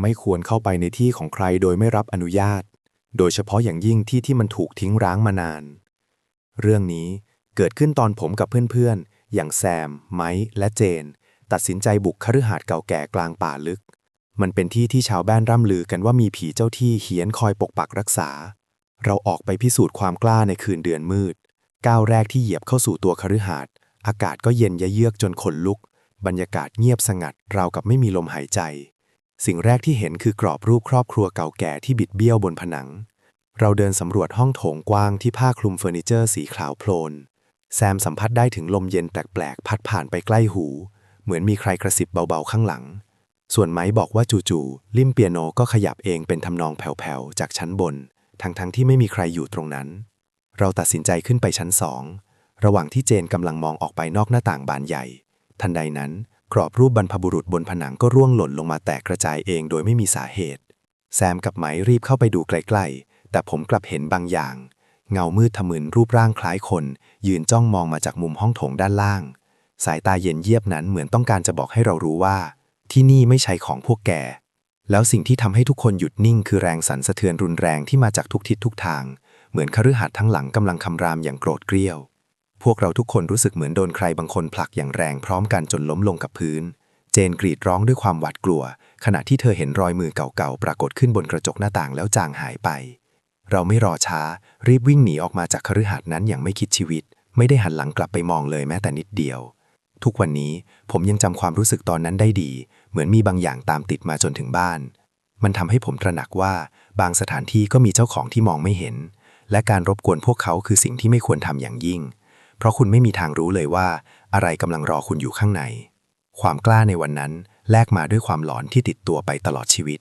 ไม่ควรเข้าไปในที่ของใครโดยไม่รับอนุญาต โดยเฉพาะอย่างยิ่งที่ที่มันถูกทิ้งร้างมานาน เรื่องนี้เกิดขึ้นตอนผมกับเพื่อนๆ อย่างแซม ไมค์และเจน ตัดสินใจบุกคฤหาสน์เก่าแก่กลางป่าลึก มันเป็นที่ที่ชาวบ้านร่ำลือกันว่ามีผีเจ้าที่เฮียนคอยปกปักรักษา เราออกไปพิสูจน์ความกล้าในคืนเดือนมืด ก้าวแรกที่เหยียบเข้าสู่ตัวคฤหาสน์อากาศก็เย็นยะเยือกจนขนลุก บรรยากาศเงียบสงัดราวกับไม่มีลมหายใจ สิ่งแรกที่เห็นคือกรอบรูปครอบครัวเก่าแก่ที่บิดเบี้ยวบนผนัง เราเดินสำรวจห้องโถงกว้างที่ผ้าคลุมเฟอร์นิเจอร์สีขาวโพลน แซมสัมผัสได้ถึงลมเย็นแปลกๆ พัดผ่านไปใกล้หู เหมือนมีใครกระซิบเบาๆข้างหลัง ส่วนไม้บอกว่าจู่ๆลิมเปียโนก็ขยับเองเป็นทำนองแผ่วๆ จากชั้นบน ทั้งๆที่ไม่มีใครอยู่ตรงนั้น เราตัดสินใจขึ้นไปชั้นสอง ระหว่างที่เจนกำลังมองออกไปนอกหน้าต่างบานใหญ่ ทันใดนั้น กรอบรูปบรรพบุรุษบนผนังก็ร่วงหล่นลงมาแตกกระจายเองโดยไม่มีสาเหตุ แซมกับไหมรีบเข้าไปดูใกล้ๆ แต่ผมกลับเห็นบางอย่าง เงามืดทะมึนรูปร่างคล้ายคน ยืนจ้องมองมาจากมุมห้องโถงด้านล่าง สายตาเย็นเยียบนั้นเหมือนต้องการจะบอกให้เรารู้ว่า ที่นี่ไม่ใช่ของพวกแก แล้วสิ่งที่ทำให้ทุกคนหยุดนิ่งคือแรงสั่นสะเทือนรุนแรงที่มาจากทุกทิศทุกทาง เหมือนคฤหาสน์ทั้งหลังกำลังคำรามอย่างโกรธเกรี้ยว พวกเราทุกคนรู้สึกเหมือนโดนใครบางคนผลักอย่างแรงพร้อมกันจนล้มลงกับพื้น เจนกรีดร้องด้วยความหวาดกลัว ขณะที่เธอเห็นรอยมือเก่าๆ ปรากฏขึ้นบนกระจกหน้าต่างแล้วจางหายไป เราไม่รอช้า รีบวิ่งหนีออกมาจากคฤหาสน์นั้นอย่างไม่คิดชีวิต ไม่ได้หันหลังกลับไปมองเลยแม้แต่นิดเดียว ทุกวันนี้ผมยังจำความรู้สึกตอนนั้นได้ดี เหมือนมีบางอย่างตามติดมาจนถึงบ้าน มันทำให้ผมตระหนักว่า บางสถานที่ก็มีเจ้าของที่มองไม่เห็น และการรบกวนพวกเขาคือสิ่งที่ไม่ควรทำอย่างยิ่ง เพราะคุณไม่มีทางรู้เลยว่า อะไรกำลังรอคุณอยู่ข้างใน ความกล้าในวันนั้นแลกมาด้วยความหลอนที่ติดตัวไปตลอดชีวิต